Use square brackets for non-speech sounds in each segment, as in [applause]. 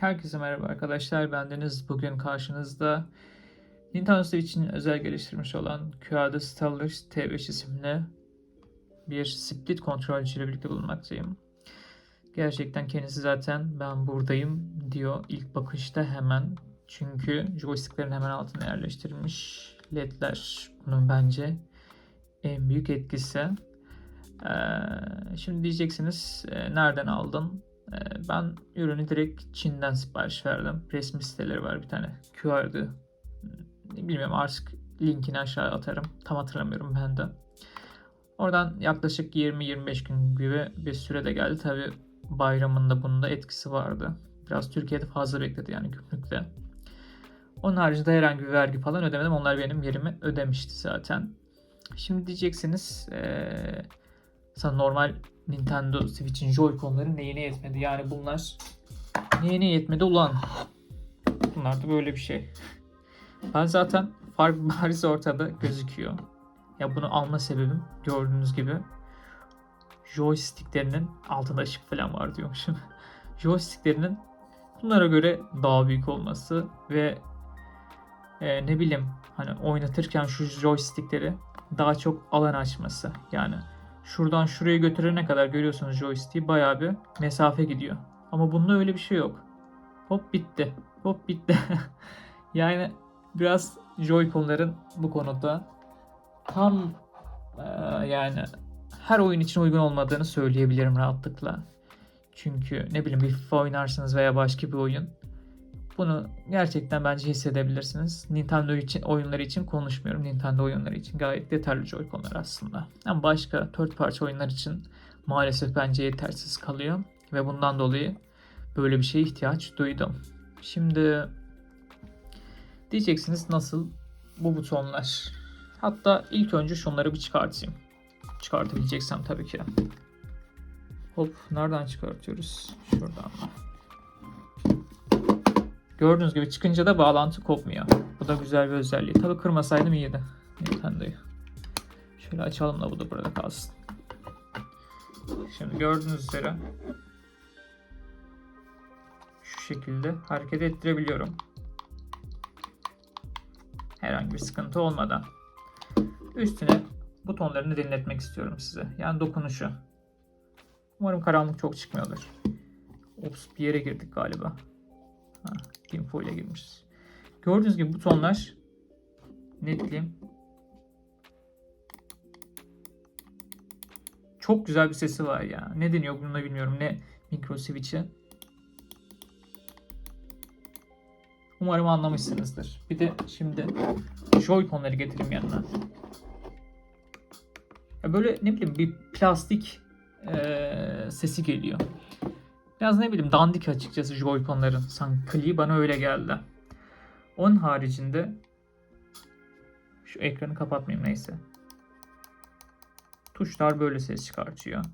Herkese merhaba arkadaşlar. Bendeniz bugün karşınızda Nintendo Switch'in özel geliştirmiş olan QA'da Stellar T5 isimli bir split kontrolcüyle birlikte bulunmaktayım. Gerçekten kendisi zaten ben buradayım diyor ilk bakışta hemen. Çünkü joysticklerin hemen altına yerleştirilmiş ledler bunun bence en büyük etkisi. Ee, şimdi diyeceksiniz e, nereden aldın? Ee, Ben ürünü direkt Çin'den sipariş verdim. Resmi siteleri var bir tane. QR'dı. Bilmiyorum artık linkini aşağı atarım. Tam hatırlamıyorum ben de. Oradan yaklaşık 20-25 gün gibi bir sürede geldi. Tabi bayramında bunun da etkisi vardı. Biraz Türkiye'de fazla bekledi yani gümrükte. Onun haricinde herhangi bir vergi falan ödemedim. Onlar benim yerimi ödemişti zaten. Şimdi diyeceksiniz eee sana normal Nintendo Switch'in Joy-Con'ları neyine yetmedi? Yani bunlar neyine yetmedi ulan? Bunlar da böyle bir şey. Ben zaten fark bariz [laughs] ortada gözüküyor. Ya bunu alma sebebim gördüğünüz gibi joysticklerinin altında ışık falan var diyormuşum. [laughs] joysticklerinin bunlara göre daha büyük olması ve e, ne bileyim hani oynatırken şu joystickleri daha çok alan açması. Yani şuradan şuraya götürene kadar görüyorsunuz joystick'i bayağı bir mesafe gidiyor. Ama bunda öyle bir şey yok. Hop bitti. Hop bitti. [laughs] yani biraz Joy-Con'ların bu konuda tam e, yani her oyun için uygun olmadığını söyleyebilirim rahatlıkla. Çünkü ne bileyim bir FIFA oynarsınız veya başka bir oyun. Bunu gerçekten bence hissedebilirsiniz. Nintendo için oyunları için konuşmuyorum. Nintendo oyunları için gayet yeterli Joy-Con'lar aslında. Ama başka third party oyunlar için maalesef bence yetersiz kalıyor. Ve bundan dolayı böyle bir şeye ihtiyaç duydum. Şimdi diyeceksiniz nasıl bu butonlar? Hatta ilk önce şunları bir çıkartayım. Çıkartabileceksem tabii ki. Hop nereden çıkartıyoruz? Şuradan mı? Gördüğünüz gibi çıkınca da bağlantı kopmuyor. Bu da güzel bir özelliği. Tabii kırmasaydım iyiydi Nintendo'yu. Şöyle açalım da bu da burada kalsın. Şimdi gördüğünüz üzere şu şekilde hareket ettirebiliyorum. Herhangi bir sıkıntı olmadan. Üstüne butonlarını dinletmek istiyorum size. Yani dokunuşu. Umarım karanlık çok çıkmıyordur. Ops bir yere girdik galiba. Ha, info ile girmişiz. Gördüğünüz gibi butonlar netleyeyim. Çok güzel bir sesi var ya. Ne deniyor bununla bilmiyorum. Ne mikro switch'i. Umarım anlamışsınızdır. Bir de şimdi Joy-Con'ları getireyim yanına. Ya böyle ne bileyim bir plastik eee, sesi geliyor. Biraz ne bileyim dandik açıkçası Joy-Con'ların sanki kliği bana öyle geldi. Onun haricinde şu ekranı kapatmayayım neyse. Tuşlar böyle ses çıkartıyor.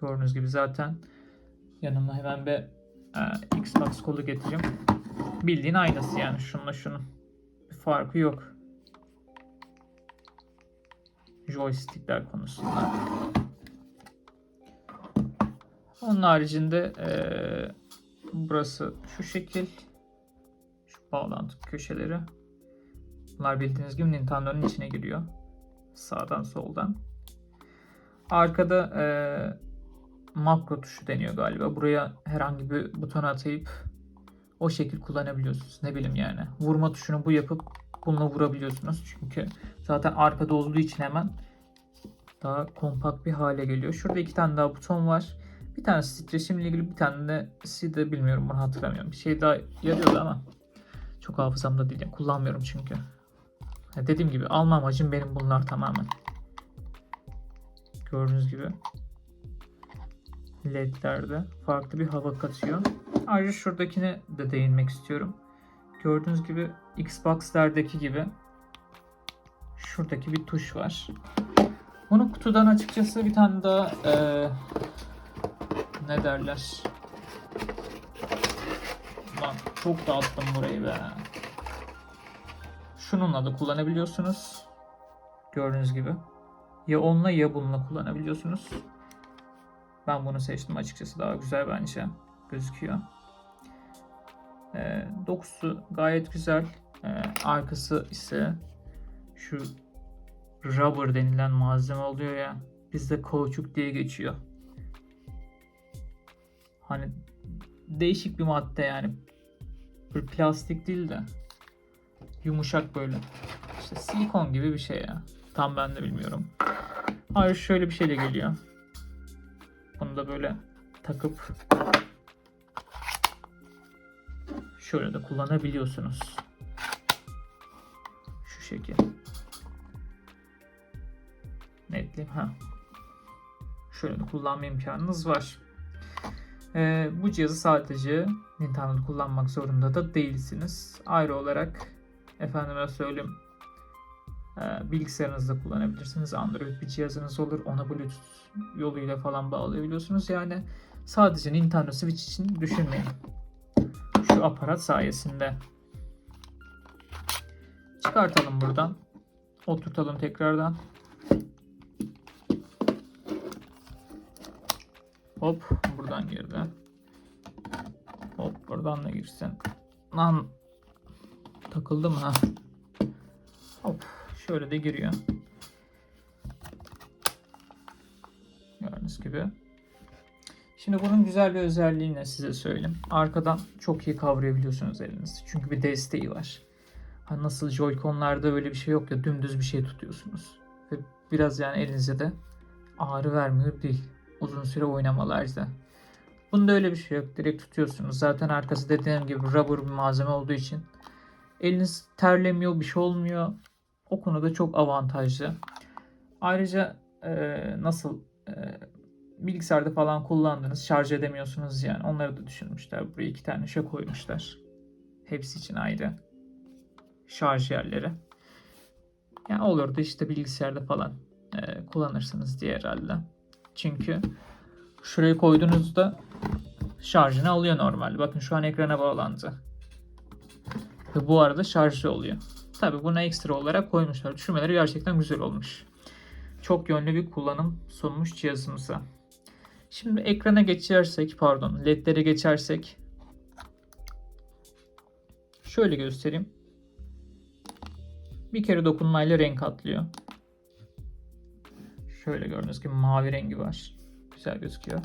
Gördüğünüz gibi zaten yanımda hemen bir e, Xbox kolu getireyim. Bildiğin aynısı yani şununla şunun. Bir farkı yok. Joystickler konusunda. Onun haricinde eee, burası şu şekil. Şu bağlantı köşeleri. Bunlar bildiğiniz gibi Nintendo'nun içine giriyor. Sağdan soldan. Arkada eee, makro tuşu deniyor galiba. Buraya herhangi bir buton atayıp o şekil kullanabiliyorsunuz. Ne bileyim yani. Vurma tuşunu bu yapıp bununla vurabiliyorsunuz. Çünkü zaten arkada olduğu için hemen daha kompakt bir hale geliyor. Şurada iki tane daha buton var. Bir tanesi titreşimle ilgili bir tanesi de bilmiyorum bunu hatırlamıyorum. Bir şey daha yarıyordu ama çok hafızamda değil. Yani kullanmıyorum çünkü. Ya dediğim gibi alma amacım benim bunlar tamamen. Gördüğünüz gibi ledlerde farklı bir hava katıyor. Ayrıca şuradakine de değinmek istiyorum. Gördüğünüz gibi Xbox'lardaki gibi şuradaki bir tuş var. Bunu kutudan açıkçası bir tane daha eee, ne derler? Lan çok dağıttım burayı be. Şununla da kullanabiliyorsunuz. Gördüğünüz gibi. Ya onunla ya bununla kullanabiliyorsunuz. Ben bunu seçtim açıkçası daha güzel bence gözüküyor. Ee, dokusu gayet güzel. Ee, arkası ise şu rubber denilen malzeme oluyor ya. Bizde kauçuk diye geçiyor. Değişik bir madde yani. Bir plastik değil de yumuşak böyle. İşte silikon gibi bir şey ya. Tam ben de bilmiyorum. Hayır şöyle bir şeyle geliyor. Bunu da böyle takıp şöyle de kullanabiliyorsunuz. Şu şekil. Netleyeyim ha. Şöyle de kullanma imkanınız var. Ee, bu cihazı sadece Nintendo'da kullanmak zorunda da değilsiniz. Ayrı olarak efendime söyleyeyim e, bilgisayarınızda kullanabilirsiniz. Android bir cihazınız olur. Ona Bluetooth yoluyla falan bağlayabiliyorsunuz. Yani sadece Nintendo Switch için düşünmeyin. Şu aparat sayesinde. Çıkartalım buradan. Oturtalım tekrardan. Hop buradan girdi. Hop buradan da girsin. Lan takıldı mı ha? Hop şöyle de giriyor. Gördüğünüz gibi. Şimdi bunun güzel bir özelliğini size söyleyeyim. Arkadan çok iyi kavrayabiliyorsunuz elinizi. Çünkü bir desteği var. Hani nasıl Joy-Con'larda öyle bir şey yok ya dümdüz bir şey tutuyorsunuz. Ve biraz yani elinize de ağrı vermiyor değil. Uzun süre oynamalarda. Bunda öyle bir şey yok. Direkt tutuyorsunuz. Zaten arkası dediğim gibi rubber bir malzeme olduğu için eliniz terlemiyor, bir şey olmuyor. O konuda çok avantajlı. Ayrıca e, nasıl e, bilgisayarda falan kullandınız, şarj edemiyorsunuz yani. Onları da düşünmüşler. Buraya iki tane şey koymuşlar. Hepsi için ayrı şarj yerleri. Yani olur da işte bilgisayarda falan e, kullanırsınız diye herhalde. Çünkü şuraya koyduğunuzda şarjını alıyor normal. Bakın şu an ekrana bağlandı. Ve bu arada şarjlı oluyor. Tabi buna ekstra olarak koymuşlar. Düşürmeleri gerçekten güzel olmuş. Çok yönlü bir kullanım sunmuş cihazımıza. Şimdi ekrana geçersek, pardon, ledlere geçersek şöyle göstereyim. Bir kere dokunmayla renk atlıyor. Şöyle gördüğünüz gibi mavi rengi var. Güzel gözüküyor.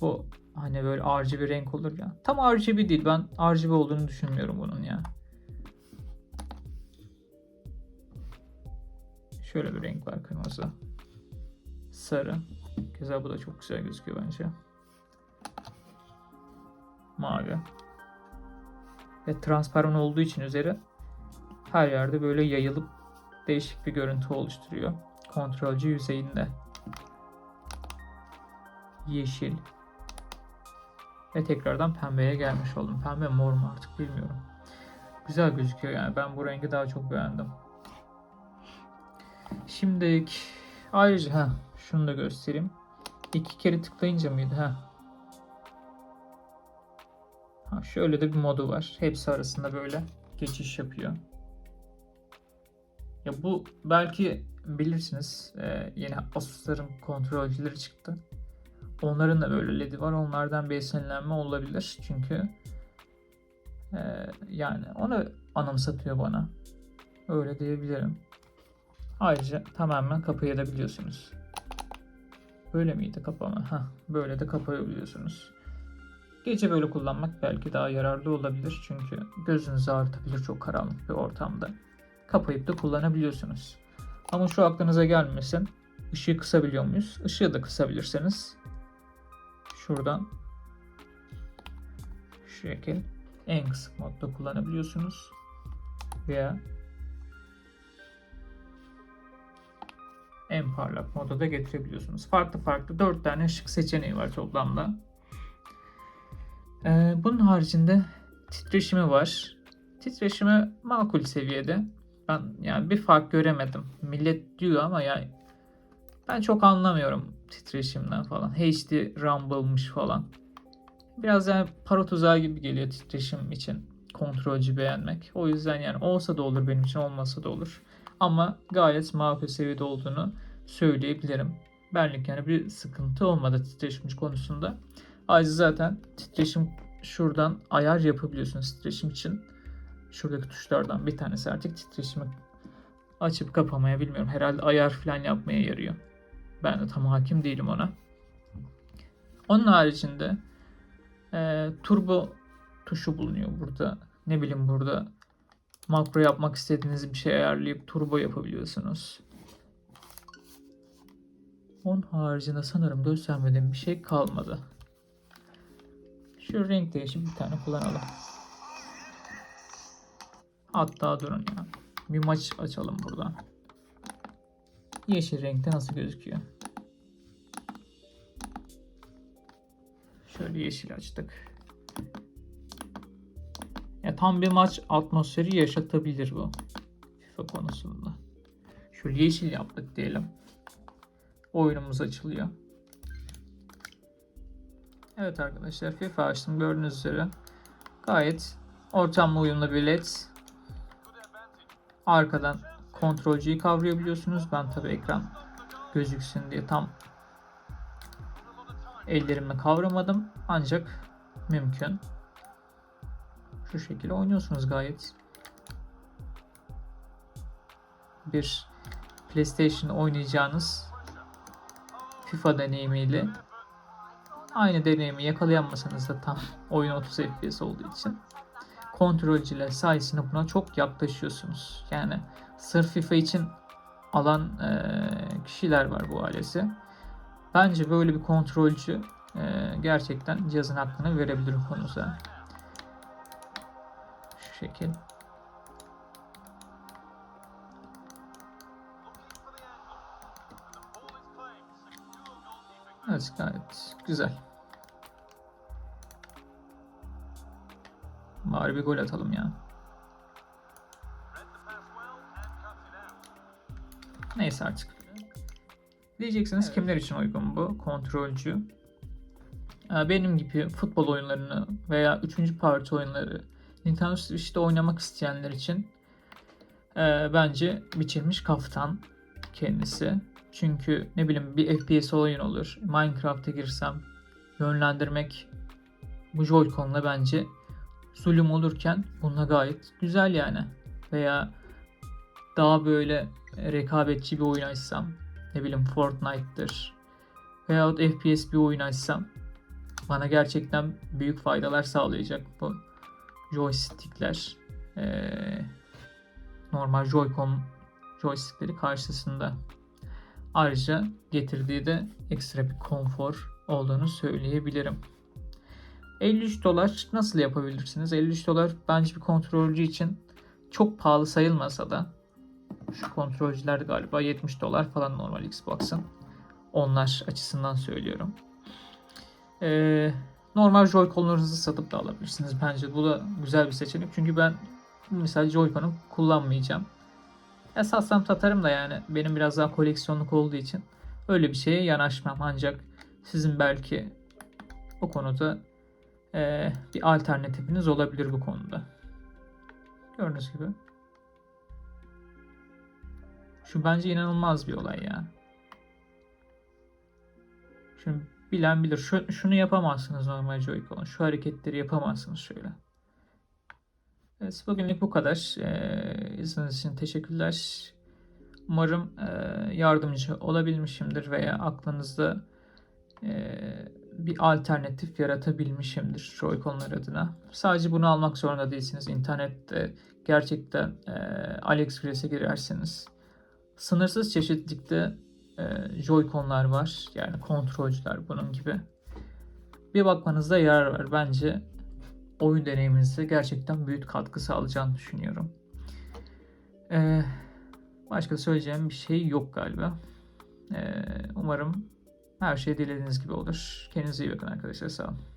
Bu hani böyle RGB renk olur ya. Tam RGB değil. Ben RGB olduğunu düşünmüyorum bunun ya. Şöyle bir renk var kırmızı. Sarı. Güzel bu da çok güzel gözüküyor bence. Mavi. Ve transparan olduğu için üzeri her yerde böyle yayılıp değişik bir görüntü oluşturuyor. Kontrolcü yüzeyinde. Yeşil. Ve tekrardan pembeye gelmiş oldum. Pembe mor mu artık bilmiyorum. Güzel gözüküyor yani. Ben bu rengi daha çok beğendim. Şimdi ayrıca ha şunu da göstereyim. İki kere tıklayınca mıydı ha? Ha şöyle de bir modu var. Hepsi arasında böyle geçiş yapıyor. Ya bu belki bilirsiniz e, yeni Asus'ların kontrolcüleri çıktı. Onların da böyle LED'i var. Onlardan bir esinlenme olabilir. Çünkü e, yani onu anımsatıyor bana. Öyle diyebilirim. Ayrıca tamamen kapayabiliyorsunuz. Böyle miydi kapama? Ha, böyle de kapayabiliyorsunuz. Gece böyle kullanmak belki daha yararlı olabilir. Çünkü gözünüzü ağrıtabilir çok karanlık bir ortamda. Kapayıp da kullanabiliyorsunuz. Ama şu aklınıza gelmesin. Işığı kısabiliyor muyuz? Işığı da kısabilirseniz şuradan şu şekil en kısık modda kullanabiliyorsunuz. Veya en parlak moda da getirebiliyorsunuz. Farklı farklı 4 tane ışık seçeneği var toplamda. Ee, bunun haricinde titreşimi var. Titreşimi makul seviyede. Ben yani bir fark göremedim. Millet diyor ama ya ben çok anlamıyorum titreşimden falan. HD Rumble'mış falan. Biraz yani para tuzağı gibi geliyor titreşim için kontrolcü beğenmek. O yüzden yani olsa da olur benim için olmasa da olur. Ama gayet makul seviyede olduğunu söyleyebilirim. benlik yani bir sıkıntı olmadı titreşim konusunda. Ayrıca zaten titreşim şuradan ayar yapabiliyorsunuz titreşim için. Şuradaki tuşlardan bir tanesi artık titreşimi açıp kapamaya bilmiyorum. Herhalde ayar falan yapmaya yarıyor. Ben de tam hakim değilim ona. Onun haricinde e, turbo tuşu bulunuyor burada. Ne bileyim burada makro yapmak istediğiniz bir şey ayarlayıp turbo yapabiliyorsunuz. Onun haricinde sanırım göstermediğim bir şey kalmadı. Şu renk değişip bir tane kullanalım. Hatta durun ya. Bir maç açalım buradan. Yeşil renkte nasıl gözüküyor? Şöyle yeşil açtık. Ya tam bir maç atmosferi yaşatabilir bu. FIFA konusunda. Şöyle yeşil yaptık diyelim. Oyunumuz açılıyor. Evet arkadaşlar FIFA açtım gördüğünüz üzere. Gayet ortamla uyumlu bir led. Arkadan kontrolcüyü kavrayabiliyorsunuz. Ben tabi ekran gözüksün diye tam ellerimle kavramadım. Ancak mümkün. Şu şekilde oynuyorsunuz gayet. Bir PlayStation oynayacağınız FIFA deneyimiyle aynı deneyimi yakalayamasanız da tam [laughs] oyun 30 FPS olduğu için kontrolcüler sayesinde buna çok yaklaşıyorsunuz. Yani sırf FIFA için alan e, kişiler var bu ailesi. Bence böyle bir kontrolcü e, gerçekten cihazın hakkını verebilir konuda. Şu şekil. Evet gayet güzel. Bari bir gol atalım ya. Neyse artık. Diyeceksiniz Evet. kimler için uygun bu kontrolcü? Ee, Benim gibi futbol oyunlarını veya 3. parti oyunları Nintendo Switch'te oynamak isteyenler için e, bence biçilmiş kaftan kendisi. Çünkü ne bileyim bir FPS oyun olur. Minecraft'a girsem yönlendirmek bu Joy-Con'la bence zulüm olurken bununla gayet güzel yani. Veya daha böyle rekabetçi bir oyun açsam ne bileyim Fortnite'dır veyahut FPS bir oyun açsam bana gerçekten büyük faydalar sağlayacak bu joystickler. Ee, normal Joy-Con joystickleri karşısında. Ayrıca getirdiği de ekstra bir konfor olduğunu söyleyebilirim. 53 dolar nasıl yapabilirsiniz? 53 dolar bence bir kontrolcü için çok pahalı sayılmasa da şu kontrolcüler galiba 70 dolar falan normal Xbox'ın. Onlar açısından söylüyorum. Ee, normal Joy-Con'larınızı satıp da alabilirsiniz. Bence bu da güzel bir seçenek. Çünkü ben mesela Joy-Con'u kullanmayacağım. Ya satsam satarım da yani benim biraz daha koleksiyonluk olduğu için öyle bir şeye yanaşmam. Ancak sizin belki bu konuda e, bir alternatifiniz olabilir bu konuda. Gördüğünüz gibi. Şu bence inanılmaz bir olay ya. Şunu bilen bilir. Şu, şunu yapamazsınız normal Joy-Con. Şu hareketleri yapamazsınız şöyle. Evet, bugünlük bu kadar. Ee, izlediğiniz için teşekkürler. Umarım e, yardımcı olabilmişimdir veya aklınızda e, bir alternatif yaratabilmişimdir Joy-Con'lar adına. Sadece bunu almak zorunda değilsiniz. İnternette gerçekten e, AliExpress'e girerseniz sınırsız çeşitlilikte e, Joy-Con'lar var. Yani kontrolcüler bunun gibi. Bir bakmanızda yarar var. Bence oyun deneyiminize gerçekten büyük katkı sağlayacağını düşünüyorum. Ee, başka söyleyeceğim bir şey yok galiba. Ee, umarım her şey dilediğiniz gibi olur. Kendinize iyi bakın arkadaşlar. Sağ olun.